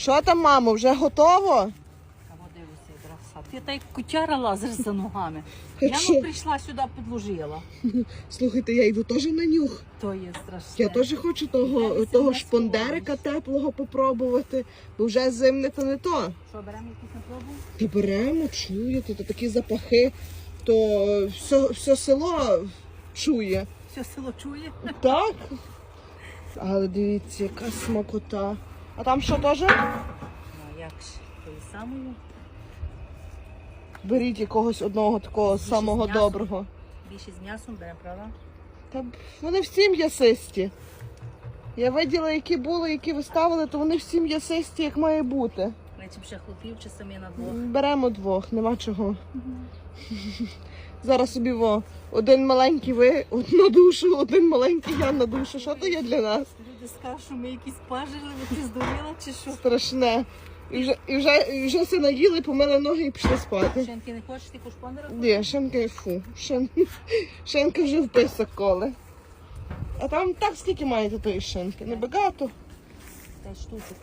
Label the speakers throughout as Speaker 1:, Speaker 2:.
Speaker 1: Що там, мамо, вже готово?
Speaker 2: Ти та як котяра лазиш за ногами. Я ну прийшла сюди, підложила.
Speaker 1: Слухайте, я йду теж на нюх.
Speaker 2: То є страшне.
Speaker 1: Я теж хочу того, того шпондерика теплого попробувати, бо вже зимне то не то.
Speaker 2: Що, беремо якісь на пробу?
Speaker 1: Та беремо, чуєте, то такі запахи, то все, все село чує.
Speaker 2: Все село чує.
Speaker 1: Так? Але дивіться, яка смакота. А там що теж?
Speaker 2: Ну, як ж? Тою самою.
Speaker 1: Беріть якогось одного такого
Speaker 2: Більше з
Speaker 1: самого
Speaker 2: м'ясом.
Speaker 1: доброго.
Speaker 2: Більше з м'ясом беремо, правда?
Speaker 1: Та б- вони всі м'ясисті. Я виділа, які були, які ви ставили, то вони всі м'ясисті, як має бути.
Speaker 2: Речим ще хлопів чи самі на двох.
Speaker 1: Беремо двох, нема чого. Зараз собі во, один маленький ви на душу, один маленький я на душу. Що то є для нас?
Speaker 2: Люди скажуть, що ми якісь пажили, ви ти здуріла чи що?
Speaker 1: Страшне. І вже, і вже, і вже все наїли, помили ноги і пішли спати.
Speaker 2: Шенки не хочеш, ти кушпондера?
Speaker 1: Ні, шинки, фу. Шин, шинка вже в писок коле. А там так скільки маєте тої шинки? Небагато.
Speaker 2: П'ять штучок.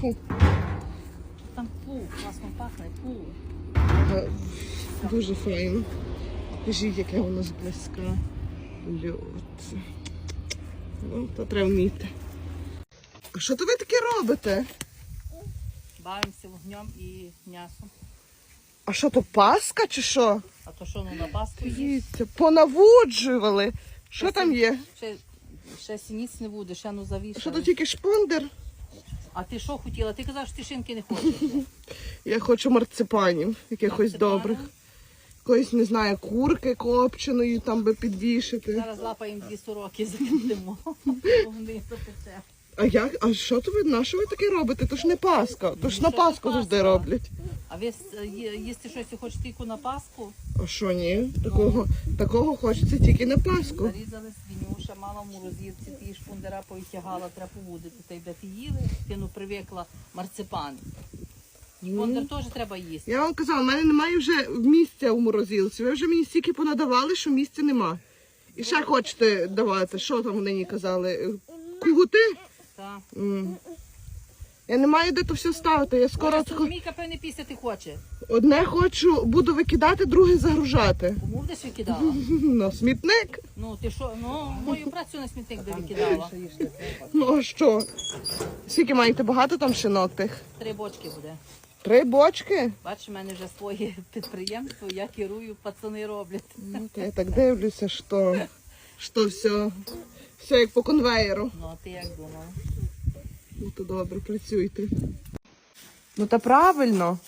Speaker 1: Фу.
Speaker 2: Там пу, класно пахне, пу.
Speaker 1: Е, Дуже файно. Кажіть, яке воно зблизька. Льот. Ну, то треба вміти. А що то ви таке робите?
Speaker 2: Бавимося вогнем і м'ясом.
Speaker 1: А що то паска чи що?
Speaker 2: А то що ну на паску є?
Speaker 1: Дивіться, понаводжували. Що там є?
Speaker 2: Ще, ще сініць не буде, ще ну
Speaker 1: Що то тільки шпондер?
Speaker 2: А ти що хотіла? Ти казав, що ти шинки не хочеш.
Speaker 1: Я хочу марципанів, якихось
Speaker 2: Марципана?
Speaker 1: добрих. Якоїсь, не знаю, курки копченої там би підвішити.
Speaker 2: Зараз лапаємо дві сороки, закинемо. Вони запече.
Speaker 1: А як? А що то ви на що ви таке робите? То ж не Пасха, то ж на
Speaker 2: Ну, ж
Speaker 1: Пасху завжди роблять.
Speaker 2: А ви е, їсти щось хочете тільки на Пасху?
Speaker 1: А що ні? Такого, такого хочеться тільки на Пасху.
Speaker 2: Зарізали свинюша, мала в морозівці, ті шпундера повитягала, треба поводити. Та й де ти їли, ти ну привикла марципан. Шпундер теж треба їсти.
Speaker 1: Я вам казала, в мене немає вже місця у морозилці. Ви вже мені стільки понадавали, що місця нема. І ще хочете давати. Що там нині казали? Кугути? М. Я не маю де то все ставити. Я скоро
Speaker 2: Скоро
Speaker 1: тако-
Speaker 2: Соломійка, певне, пісяти хоче.
Speaker 1: одне хочу, буду викидати, друге загружати.
Speaker 2: Кому будеш викидала?
Speaker 1: На смітник.
Speaker 2: Ну, ти що, ну, мою працю на смітник би викидала.
Speaker 1: Ну а що? Скільки маєте багато там шинок тих?
Speaker 2: Три бочки буде.
Speaker 1: Три бочки?
Speaker 2: Бачиш, в мене вже своє підприємство, я керую, пацани роблять.
Speaker 1: Ну, то я так дивлюся, що, що все, все як по конвеєру.
Speaker 2: Ну, а ти як думала?
Speaker 1: Ну то добре, працюйте. Ну та правильно.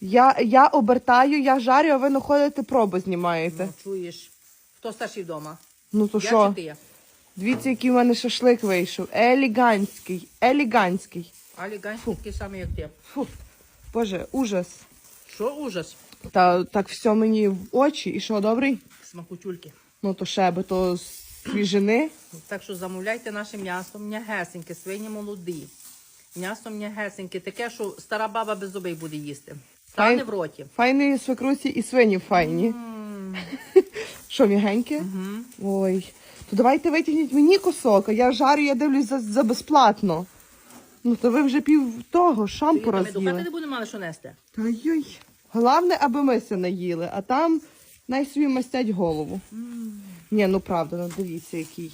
Speaker 1: Я, я обертаю, я жарю, а ви находите проби знімаєте.
Speaker 2: Ну, чуєш. Хто старший вдома?
Speaker 1: Ну то
Speaker 2: я
Speaker 1: що?
Speaker 2: чи ти?
Speaker 1: Дивіться, який в мене шашлик вийшов. Елегантський. Елегантський.
Speaker 2: Алі Ганський такий самий, як ти.
Speaker 1: Фу. Боже, ужас.
Speaker 2: Що ужас?
Speaker 1: Та так все мені в очі. І що, добрий?
Speaker 2: Смакутюльки.
Speaker 1: Ну то ще би то з свіжини.
Speaker 2: Так що замовляйте наше м'ясо, м'ягесеньке, свині молоді. М'ясо м'ягесеньке, таке, що стара баба без зубей буде їсти. Стане
Speaker 1: Файн-
Speaker 2: в роті.
Speaker 1: Файні свекрусі і свині файні. Що, м'ягеньке? Ой. То давайте витягніть мені кусок, а я жарю, я дивлюсь за, за безплатно. Ну то ви вже пів того, шампура
Speaker 2: Ми до хати не будемо мали що нести.
Speaker 1: Та йой. Головне, аби ми се наїли, а там най собі мастять голову. Ні, ну правда, ну дивіться, який.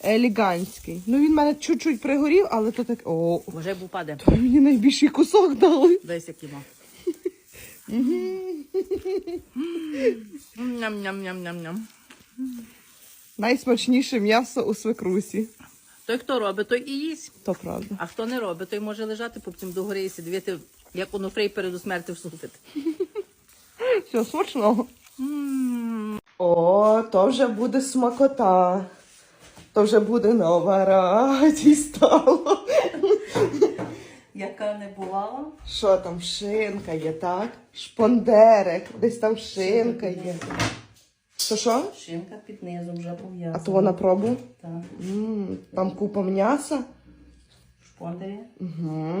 Speaker 1: Елегантський. Ну він в мене чуть-чуть пригорів, але то так. О,
Speaker 2: Вже б упаде.
Speaker 1: мені найбільший кусок дали.
Speaker 2: Десь як йому. Ням-ням-ням-ням-ням.
Speaker 1: Найсмачніше м'ясо у свекрусі.
Speaker 2: Той, хто робить, той і їсть.
Speaker 1: То правда.
Speaker 2: А хто не робить, той може лежати потім до гори і сидіти, як Онуфрей перед смерти всусить.
Speaker 1: Все, смачного. О, то вже буде смакота. То вже буде нова радість стало.
Speaker 2: Яка не бувала?
Speaker 1: Що там, шинка є, так? Шпондерик, десь там шинка є. Що що?
Speaker 2: Шинка під низом вже
Speaker 1: А то на пробу?
Speaker 2: Так.
Speaker 1: М, Там купа м'яса.
Speaker 2: Шпондері.
Speaker 1: Угу.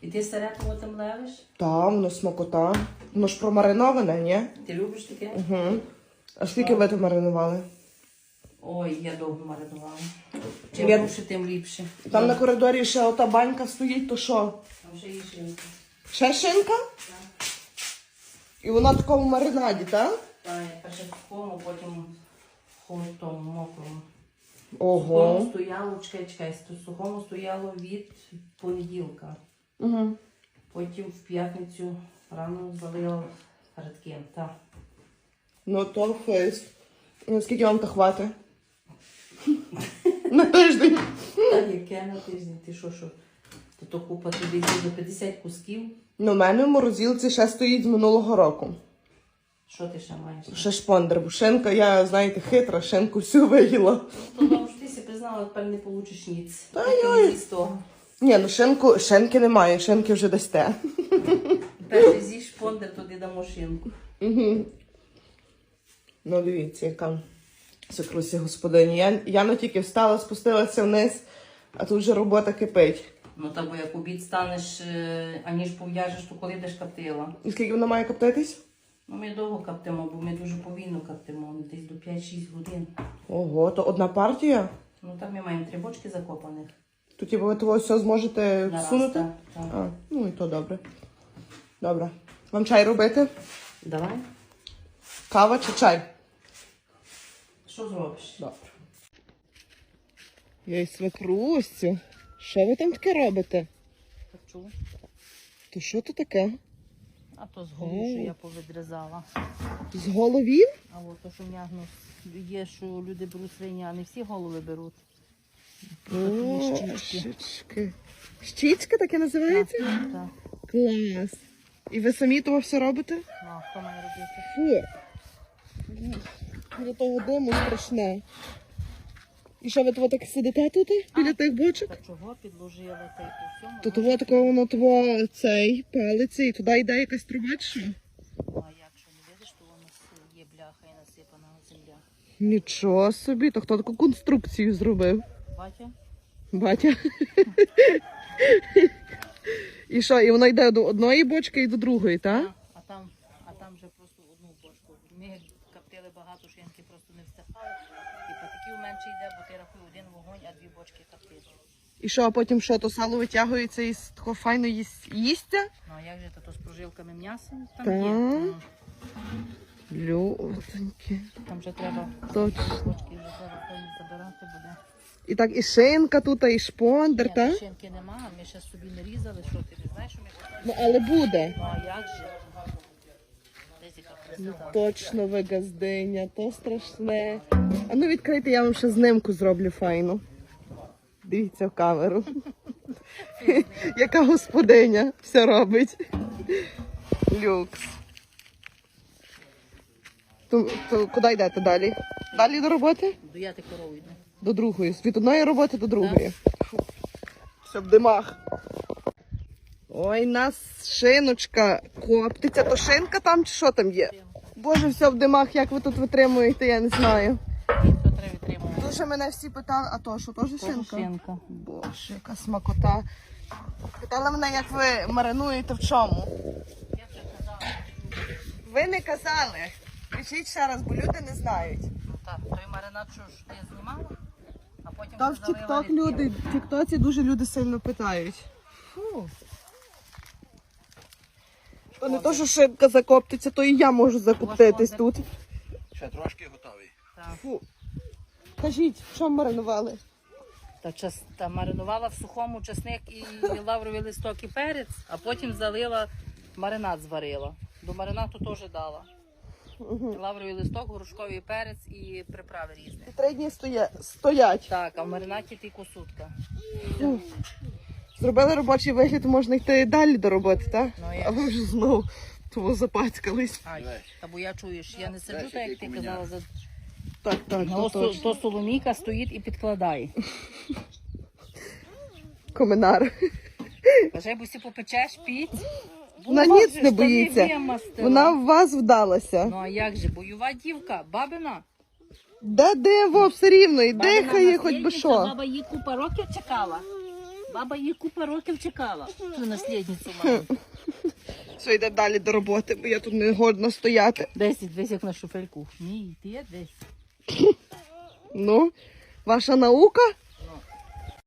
Speaker 2: І ти середину там левиш?
Speaker 1: Там, воно смакота. Воно ж промариноване, ні?
Speaker 2: Ти любиш таке?
Speaker 1: Угу. А скільки ви там маринували?
Speaker 2: Ой, я довго маринувала. Чим
Speaker 1: Я-
Speaker 2: довше, тим ліпше.
Speaker 1: Там на коридорі ще ота банька стоїть, то що?
Speaker 2: Там ще є шинка.
Speaker 1: Ще шинка? І вона в такому маринаді, так?
Speaker 2: Та, я перше в сухому, потім в тому мокрому. В
Speaker 1: Ого.
Speaker 2: сухому стояло, чекай, чекай, в сухому стояло від понеділка.
Speaker 1: Угу.
Speaker 2: Потім в п'ятницю рано залила перед ким.
Speaker 1: Ну то фейс. Ну, скільки вам то хватить? На тиждень.
Speaker 2: Та яке на тиждень? Ти що, що? То, то купа туди йде до 50 кусків.
Speaker 1: Ну, у мене в морозилці ще стоїть з минулого року.
Speaker 2: Що ти ще маєш?
Speaker 1: Ще шпондер, бо шинка, я, знаєте, хитра, шинку всю виїла.
Speaker 2: Ну, тому що ти сі признала, тепер не получиш ніц.
Speaker 1: Та
Speaker 2: того.
Speaker 1: Ні, ну шинку, шинки немає, шинки вже дасте.
Speaker 2: Перший з'їж шпондер, туди дамо шинку.
Speaker 1: Угу. Ну, дивіться, яка сокрусі господині. Я, Яна тільки встала, спустилася вниз, а тут вже робота кипить.
Speaker 2: Ну та бо як обід станеш, е, аніж пов'яжеш, то коли будеш коптила.
Speaker 1: І скільки вона має коптитись?
Speaker 2: Ну ми довго коптимо, бо ми дуже повільно коптимо, десь до 5-6 годин.
Speaker 1: Ого, то одна партія?
Speaker 2: Ну там ми маємо три бочки закопаних.
Speaker 1: То типу ви того все зможете
Speaker 2: Нараз,
Speaker 1: всунути?
Speaker 2: так, так.
Speaker 1: А, ну і то добре. Добре. Вам чай робити?
Speaker 2: Давай.
Speaker 1: Кава чи чай?
Speaker 2: Що зробиш?
Speaker 1: Добре. Я й свекрусю. Що ви там таке робите?
Speaker 2: Чула?
Speaker 1: То що то таке?
Speaker 2: А то з голови, що я повідрізала.
Speaker 1: З головів?
Speaker 2: А от то, що м'ягно є, що люди беруть свині, а не всі голови беруть.
Speaker 1: О,
Speaker 2: щічки.
Speaker 1: щічки. Щічка таке називається?
Speaker 2: Так, так.
Speaker 1: Клас. І ви самі того все робите?
Speaker 2: Ну, а хто має робити?
Speaker 1: Фу. Біля того диму страшне. І що ви того так сидите тут біля тих бочок?
Speaker 2: Та чого підложила та й по всьому?
Speaker 1: То того такого воно того цей палиться і туди йде якась труба чи що?
Speaker 2: Ну, а як що не видиш, то у нас є бляха і насипана земля.
Speaker 1: Нічого собі, то хто таку конструкцію зробив?
Speaker 2: Батя?
Speaker 1: Батя. І що, і воно йде до одної бочки і до другої, так?
Speaker 2: А там, а там вже просто одну бочку. Ми як коптили багато, шинки просто не встигали. І менше йде, бо ти рахуй один вогонь, а дві бочки коптити.
Speaker 1: І що, а потім що, то сало витягується і з такого файно їсть, їсться?
Speaker 2: Ну а як же то, то з прожилками м'яса там є? Ну,
Speaker 1: Лютоньки.
Speaker 2: Там вже треба
Speaker 1: Точно.
Speaker 2: бочки вже треба повні забирати буде.
Speaker 1: І так і шинка тут, і шпондер,
Speaker 2: Ні,
Speaker 1: так?
Speaker 2: шинки нема, ми ще собі не різали, що ти не знаєш, що ми купили?
Speaker 1: Ну, але буде.
Speaker 2: Ну а як же? Десь яка
Speaker 1: Ну,
Speaker 2: красота.
Speaker 1: точно вигаздиня, то страшне. А ну відкрийте, я вам ще знимку зроблю файну. Дивіться в камеру. Яка господиня все робить. Люкс. То, то куди йдете далі? Далі до роботи?
Speaker 2: Дояти корову йде.
Speaker 1: До другої. Від одної роботи до другої. Все в димах. Ой, нас шиночка коптиться. То шинка там чи що там є? Боже, все в димах, як ви тут витримуєте, я не знаю. Дуже мене всі питали, а то що, теж шинка?
Speaker 2: шинка.
Speaker 1: Боже, яка смакота. Питали мене, як ви маринуєте в чому.
Speaker 2: Я вже казала.
Speaker 1: Ви не казали. Пишіть ще раз, бо люди не знають.
Speaker 2: Ну так, той маринад, що ж ти знімала, а потім
Speaker 1: Та в Тік-Ток люди, в Тік-Тоці дуже люди сильно питають. Фу. То не то, що шинка закоптиться, то і я можу закоптитись тут.
Speaker 3: Ще трошки готовий.
Speaker 2: Так.
Speaker 1: Фу. Кажіть, що маринували?
Speaker 2: Та, час, та маринувала в сухому чесник і лавровий листок і перець, а потім залила маринад зварила. До маринаду теж дала. Лавровий листок, горошковий перець і приправи різні.
Speaker 1: І три дні стоя... стоять.
Speaker 2: Так, а в маринаді тільки сутка.
Speaker 1: Зробили робочий вигляд, можна йти далі до роботи, так?
Speaker 2: Ну, як?
Speaker 1: а ви вже знову того запацькались.
Speaker 2: Ай, та бо я чуєш, я не сиджу, так як ти казала, за
Speaker 1: Так, так,
Speaker 2: Ну,
Speaker 1: то
Speaker 2: то,
Speaker 1: точно.
Speaker 2: то Соломійка стоїть і підкладає.
Speaker 1: Коминар.
Speaker 2: Каже, бо си попечеш піць.
Speaker 1: Вона ніц не
Speaker 2: штани
Speaker 1: боїться.
Speaker 2: вимастила.
Speaker 1: Вона в вас вдалася.
Speaker 2: Ну а як же, бойова дівка, бабина.
Speaker 1: Де диво, все рівно, і
Speaker 2: Бабина
Speaker 1: дихає, хоч би
Speaker 2: наслідниця,
Speaker 1: що.
Speaker 2: Баба її купа років чекала. Баба її купа років чекала. Ту наслідницю маю.
Speaker 1: Все, йде далі до роботи, бо я тут не годна стояти.
Speaker 2: Десь, десь як на шофельку. Ні, ти є десь.
Speaker 1: Ну, ваша наука?